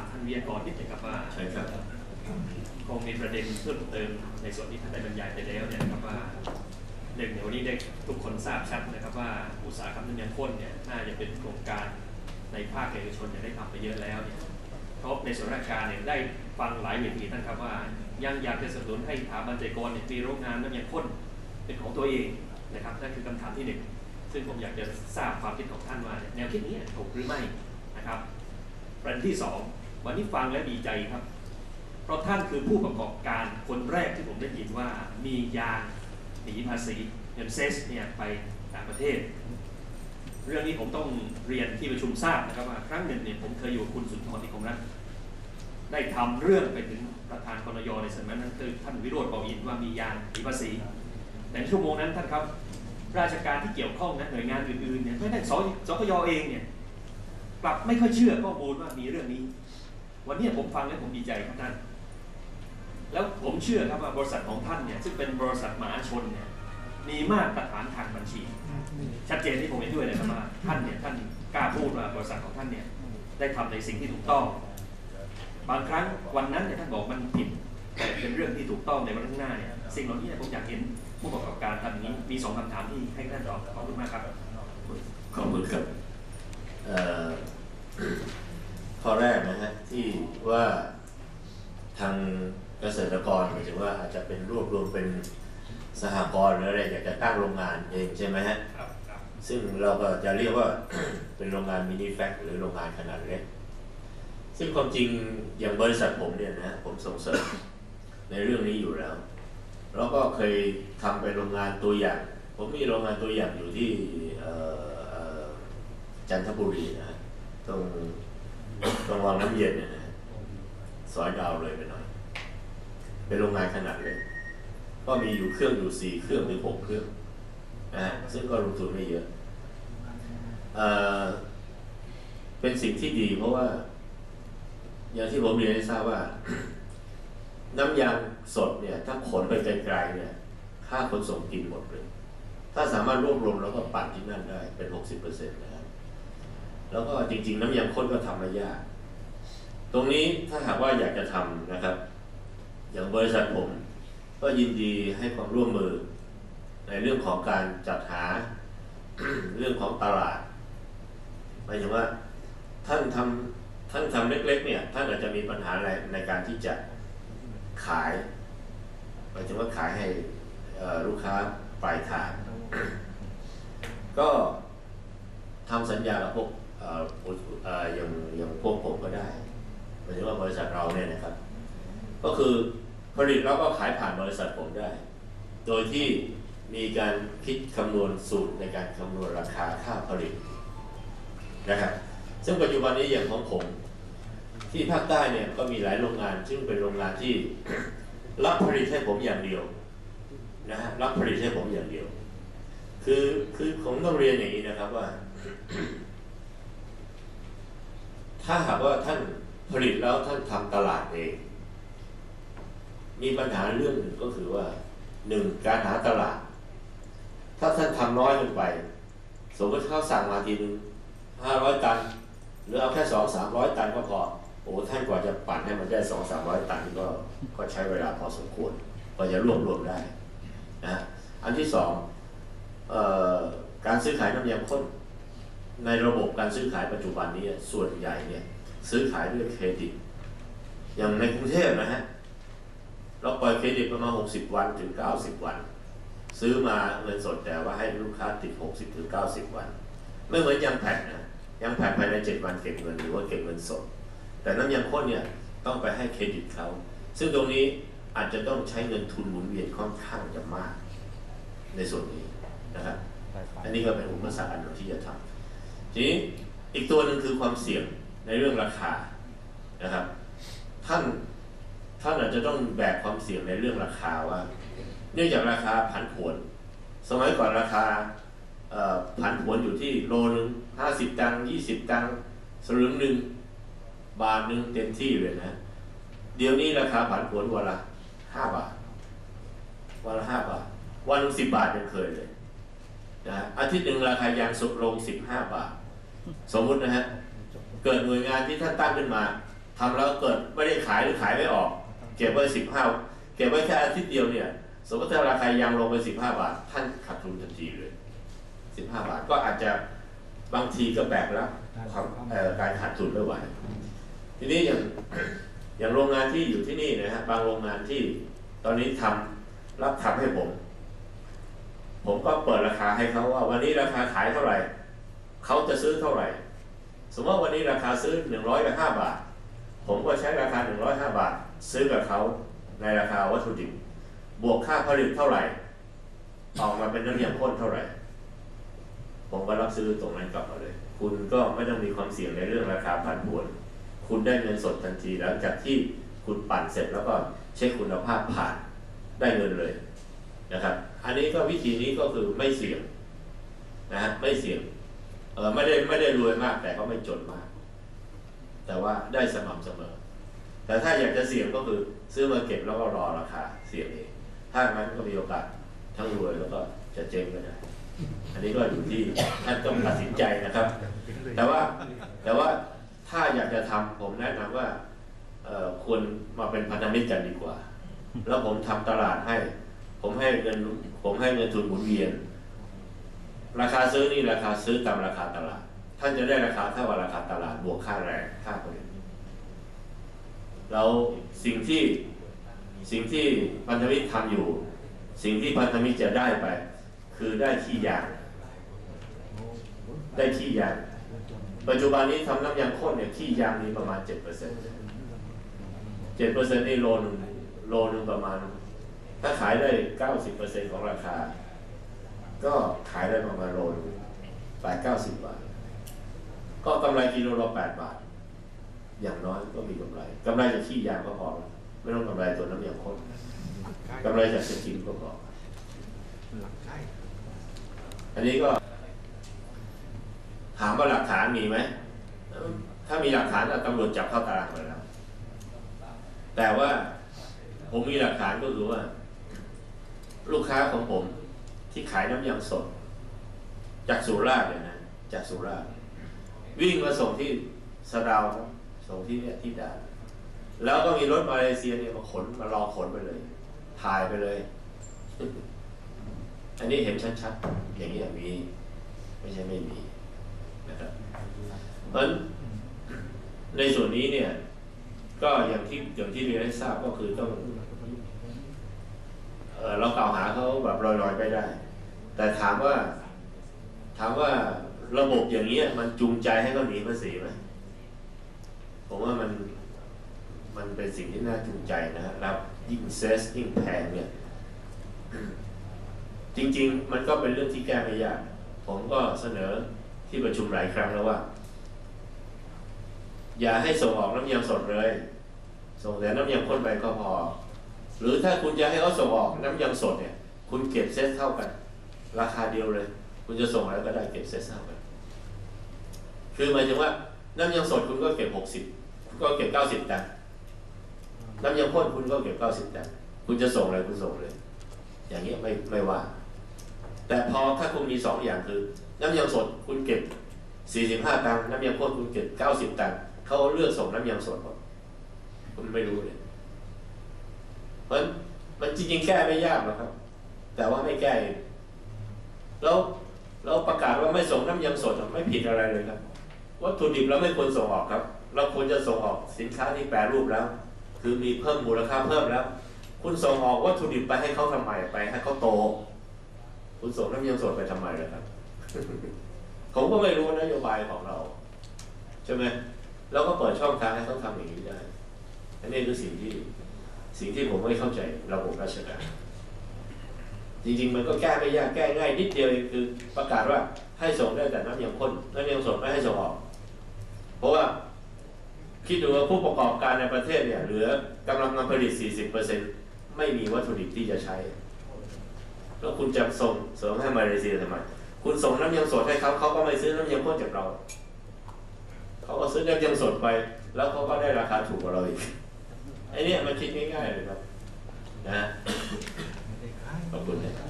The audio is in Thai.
ามท่านวิทยากรนิดหนึงครับว่าใช่ครับคงมีประเด็นเพิ่มเติมในส่วนที่ท่านได้บรรยายไปแล้วเนี่ยนะครับว่าหนึ่งเดี๋ยววันนี้ได้ทุกคนทราบชัดนะครับว่าอุตสาหกรรมน้ำยางข้นเนี่ยน่าจะเป็นโครงการในภาคเอกชนเนี่ยได้ทำไปเยอะแล้วเนี่ยเพราะในส่วนราชการเนี่ยได้ฟังหลายเวทีท่านครับว่ายังอยากจะสนับสนุนให้สถาบันเตรกรเนี่ยมีโรงงานน้ำยางข้นเป็นของตัวเองนะครับนั่นคือคำถามที่หนึ่งซึ่งผมอยากจะทราบความคิดของท่านว่าเนี่ยแนวคิดนี้ถูกหรือไม่นะครับ ประเด็นที่สอง วันนี้ฟังและดีใจครับ เพราะท่านคือผู้ประกอบการคนแรกที่ผมได้ยินว่ามียางหนีภาษีเงินเซสเนี่ยไปต่างประเทศ เรื่องนี้ผมต้องเรียนที่ประชุมทราบนะครับว่าครั้งหนึ่งเนี่ยผมเคยอยู่กับคุณสุนทรนิคมรัฐได้ทำเรื่องไปถึงประธานกนยในสมัยนั้นคือท่านวิโรธเบาอินว่ามียางหนีภาษีแต่ในชั่วโมงนั้นท่านครับราชการที่เกี่ยวข้องนะหน่วยงานอื่นๆเนี่ยไม่ได้สสกยเองเนี่ยกลับไม่ค่อยเชื่อข้อมูลว่ามีเรื่องนี้ วันนี้ผมฟังแล้วผมดีใจครับท่าน แล้วผมเชื่อครับว่าบริษัทของท่านเนี่ยซึ่งเป็นบริษัทมหาชนเนี่ยมีมาตรฐานทางบัญชี ชัดเจนที่ผมเห็นด้วยเลยครับว่าท่านเนี่ยท่านกล้าพูดว่าบริษัทของท่านเนี่ยได้ทำในสิ่งที่ถูกต้อง บางครั้งวันนั้นเนี่ยท่านบอกมันผิดแต่เป็นเรื่องที่ถูกต้องในวันข้างหน้าเนี่ยสิ่งเหล่านี้เนี่ยผมอยากเห็นผู้ประกอบการทำอย่างนี้มีสองคำถามที่ให้ท่านตอบขอบคุณมากครับขอบคุณครับเอ่อข้อแรกนะฮะที่ ว่าทางเกษตรกรหมายถึงว่าอาจจะเป็นรวบรวมเป็นสหกรณ์หรืออะไรอยากจะตั้งโรงงานเองใช่ไหมฮะครับครับซึ่งเราก็จะเรียกว่าเป็นโรงงานมินิแฟคหรือโรงงานขนาดเล็ก ซึ่งความจริงอย่างบริษัทผมเนี่ยนะฮะผมส่งเสริมในเรื่องนี้อยู่แล้ว แล้วก็เคยทำเป็นโรงงานตัวอย่าง ผมมีโรงงานตัวอย่างอยู่ที่เอ่อเอ่อจันทบุรีนะฮะตรงตรงวังน้ำเย็นเนี่ย นะฮะซอยดาวเลยไปหน่อย เป็นโรงงานขนาดเล็กก็มีอยู่เครื่องอยู่สี่เครื่องถึงหกเครื่องนะฮะซึ่งก็ลงทุนไม่เยอะเอ่อเป็นสิ่งที่ดีเพราะว่า อย่างที่ผมเรียนให้ทราบว่า น้ำยางสดเนี่ย ถ้าขนไปไกลๆเนี่ย ค่าขนส่งกินหมดเลย ถ้าสามารถรวบรวมแล้วก็ปั่นที่นั่นได้เป็นหกสิบเปอร์เซ็นต์นะครับแล้วก็จริง ๆ น้ำยางข้นก็ทำไม่ยาก ตรงนี้ถ้าหากว่าอยากจะทำนะครับ อย่างบริษัทผม ก็ยินดีให้ความร่วมมือ ในเรื่องของการจัดหาเรื่องของตลาดหมายถึงว่าท่านทำท่านทำเล็กๆ เนี่ย ท่านอาจจะมีปัญหาอะไรในการที่จะขายหมายถึงว่าขายให้ลูกค้าปลายทาง ก็ทำสัญญากับพวกออออย่างอย่างพวกผมก็ได้ายถึงว่าบริษัทเราเนี่ยนะครับ ก็คือผลิตแล้วก็ขายผ่านบริษัทผมได้ โดยที่มีการคิดคำนวณสูตรในการคำนวณราคาค่าผลิตนะครับซึ่งปัจจุบันนี้อย่างของผมที่ภาคใต้เนี่ยก็มีหลายโรงงาน ซึ่งเป็นโรงงานที่รับผลิตให้ผมอย่างเดียวนะฮะรับผลิตให้ผมอย่างเดียว คือคือผมต้องเรียนอย่างนี้นะครับว่า ถ้าหากว่าท่าน ผลิตแล้วท่านทำตลาดเอง มีปัญหาเรื่องหนึ่งก็คือว่าหนึ่งการหาตลาด ถ้าท่านทำน้อยเกินไป สมมติเขาสั่งมาทีนึงห้าร้อยตัน หรือเอาแค่สองสามร้อยตันก็พอโอ้ท่านกว่าจะปั่นให้มันได้สองสามร้อยตันก็ก็ใช้เวลาพอสมควรกว่าจะรวบรวมได้นะอันที่สองออการซื้อขายน้ำยางข้นในระบบการซื้อขายปัจจุบันนี้ส่วนใหญ่เนี่ย ซื้อขายด้วยเครดิต อย่างในกรุงเทพนะฮะ เราปล่อยเครดิตประมาณ 60 วันถึง 90 วัน ซื้อมาเงินสดแต่ว่าให้ลูกค้าติด 60 ถึง 90 วัน ไม่เหมือนยางแผ่นนะยางแผ่นภายใน 7 วันเก็บเงินหรือว่าเก็บเงินสด แต่น้ำยางข้นเนี่ยต้องไปให้เครดิตเขา ซึ่งตรงนี้อาจจะต้องใช้เงินทุนหมุนเวียนค่อนข้างจะมาก ในส่วนนี้นะครับ อันนี้ก็เป็นอุปสรรคอันหนึ่งที่จะทำทีนี้อีกตัวหนึ่งคือความเสี่ยง ในเรื่องราคานะครับ ท่านท่านอาจจะต้องแบกความเสี่ยงในเรื่องราคาว่า เนื่องจากราคาผันผวน สมัยก่อนราคาผันผวนอยู่ที่โลนึงห้าสิบตังค์ยี่สิบตังค์สลึงหนึ่งบาทหนึ่งเต็มที่เลยนะ เดี๋ยวนี้ราคาผันผวนวันละห้าบาท วันละห้าบาท วันละสิบบาทยังเคยเลยนะอาทิตย์หนึ่งราคายางสุดลง15บาท สมมุตินะฮะ เกิดหน่วยงานที่ท่านตั้งขึ้นมาทำแล้วเกิดไม่ได้ขายหรือขายไม่ออก เก็บไว้สิบห้าเก็บไว้แค่อาทิตย์เดียวเนี่ย สมมติถ้าราคายางลงไปสิบห้าบาท ท่านขาดทุนทันทีเลยสิบห้าบาทก็อาจจะบางทีก็แบกแล้วความการขาดทุนไม่ไหวทีนี้อย่างอย่างโรงงานที่อยู่ที่นี่นะฮะบางโรงงานที่ตอนนี้ทำรับทำให้ผม ผมก็เปิดราคาให้เขาว่า วันนี้ราคาขายเท่าไหร่เขาจะซื้อเท่าไหร่ สมมติว่าวันนี้ราคาซื้อหนึ่งร้อยกับาท ผมก็ใช้ราคาหนึ่งร้อยห้าบาท ซื้อกับเขาในราคาวัตถุดิบบวกค่าผลิตเท่าไหร่ ออกมาเป็นน้ำยาข้นเท่าไหร่ ผมก็รับซื้อตรงนั้นกลับมาเลย คุณก็ไม่ต้องมีความเสี่ยงในเรื่องราคาผันผวน คุณได้เงินสดทันทีหลังจากที่คุณปั่นเสร็จแล้วก็เช็คคุณภาพผ่านได้เงินเลยนะครับ อันนี้ก็วิธีนี้ก็คือไม่เสี่ยงนะฮะไม่เสี่ยง ไม่ได้ไม่ได้รวยมากแต่ก็ไม่จนมาก แต่ว่าได้สม่ำเสมอ แต่ถ้าอยากจะเสี่ยงก็คือซื้อมาเก็บแล้วก็รอราคาเสี่ยงเองถ้างั้นก็มีโอกาสทั้งรวยแล้วก็จะเจ๊งก็ได้อันนี้ก็อยู่ที่ท่านต้องตัดสินใจนะครับ แต่ว่าแต่ว่าถ้าอยากจะทำผมแนะนำว่าเออควรมาเป็นพันธมิตรกันดีกว่า แล้วผมทำตลาดให้ ผมให้เงินผมให้เงินทุนหมุนเวียน ราคาซื้อนี่ราคาซื้อตามราาตลาด ท่านจะได้ราคาเท่ากับราคาตลาดบวกค่าแรงค่าผลิตแล้วสิ่งที่สิ่งที่พันธมิตรทำอยู่ สิ่งที่พันธมิตรจะได้ไป คือได้ขี้ยางได้ขี้ยางปัจจุบันนี้ทำน้ำยางข้นเนี่ยขี้ยางมีประมาณเจ็ดเปอร์เซ็นต์เจ็ดเปอร์เซ็นต์นี่โลนึงโลนึงประมาณ ถ้าขายได้เก้าสิบเปอร์เซ็นต์ของราคา ก็ขายได้ประมาณโลนึง แปดเก้าสิบบาท ก็กำไรกิโลละแปดบาท อย่างน้อยก็มีกำไรกำไรจากขี้ยางก็พอแล้วไม่ต้องกำไรตัวน้ำยางข้นกำไรจากสกินก็พอหลักใช่อันนี้ก็ ถามว่าหลักฐานมีไหมเอิ่มถ้ามีหลักฐานน่ะตำรวจจับเข้าตารางไปแล้ว แต่ว่าผมมีหลักฐานก็คือว่า ลูกค้าของผมที่ขายน้ำยางสด จากสุราษฎร์เลยนะจากสุราษฎร์วิ่งมาส่งที่สะดาวส่งที่เนี่ยที่ด่านแล้วก็มีรถมาเลเซียเนี่ยมาขนมารอขนไปเลย ถ่ายไปเลย อันนี้เห็นชัดๆอย่างนี้ยมี ไม่ใช่ไม่มีนะครับเพราะในส่วนนี้เนี่ย ก็อย่างที่อย่างที่เรียนให้ทราบก็คือต้องเอ่อเรากล่าวหาเขาแบบลอยๆไปได้ แต่ถามว่า ถามว่าระบบอย่างนี้มันจูงใจให้เขาหนีภาษีไหมผมว่ามันมันเป็นสิ่งที่น่าจูงใจนะฮะแล้วยิ่งเซสยิ่งแพงเนี่ย จริง ๆ มันก็เป็นเรื่องที่แก้ไม่ยาก ผมก็เสนอที่ประชุมหลายครั้งแล้วว่า อย่าให้ส่งออกน้ำยางสดเลย ส่งแต่น้ำยางข้นไปก็พอ หรือถ้าคุณจะให้เขาส่งออกน้ำยางสดเนี่ย คุณเก็บเซตเท่ากัน ราคาเดียวเลย คุณจะส่งอะไรก็ได้เก็บเซตเท่ากันคือหมายถึงว่าน้ำยางสดคุณก็เก็บหกสิบคุณก็เก็บเก้าสิบตันน้ำยางข้นคุณก็เก็บเก้าสิบตันคุณจะส่งอะไรคุณส่งเลย อย่างเงี้ยไม่ไม่ว่า แต่พอถ้าคุณมีสองอย่างคือ น้ำยางสดคุณเก็บ45ตังค์น้ำยางข้นคุณเก็บ90ตังค์เขาเลือกส่งน้ำยางสดหมดคุณไม่รู้เลยเพราะฉะนั้นมันจริงๆแก้ไม่ยากหรอกครับ แต่ว่าไม่แก้แล้ว เราประกาศว่าไม่ส่งน้ำยางสดอะไม่ผิดอะไรเลยครับ วัตถุดิบเราไม่ควรส่งออกครับ เราควรจะส่งออกสินค้าที่แปรรูปแล้ว คือมีเพิ่มมูลค่าเพิ่มแล้ว คุณส่งออกวัตถุดิบไปให้เขาทำไมไปให้เขาโต คุณส่งน้ำยางสดไปทำไมล่ะครับผมก็ไม่รู้นโยบายของเราใช่ไหมเราก็เปิดช่องทางให้เขาทำอย่างนี้ได้อันนี้คือสิ่งที่สิ่งที่ผมไม่เข้าใจระบบราชการ จริงๆ มันก็แก้ไม่ยากแก้ง่ายนิดเดียวเองคือประกาศว่าให้ส่งได้แต่น้ำยางข้นน้ำยางสดไม่ให้ส่งออก เพราะว่าคิดดูว่าผู้ประกอบการในประเทศเนี่ยเหลือกำลังการผลิต 40%ไม่มีวัตถุดิบที่จะใช้ แล้วคุณจะส่งเสริมให้มาเลเซียทำไมคุณส่งน้ำยางสดให้เขาเขาก็ไม่ซื้อน้ำยางข้นจากเราเขาก็ซื้อน้ำยางสดไป แล้วเขาก็ได้ราคาถูกกว่าเราอีกไอ้นี่มันคิดง่ายๆเลยครับนะ ไม่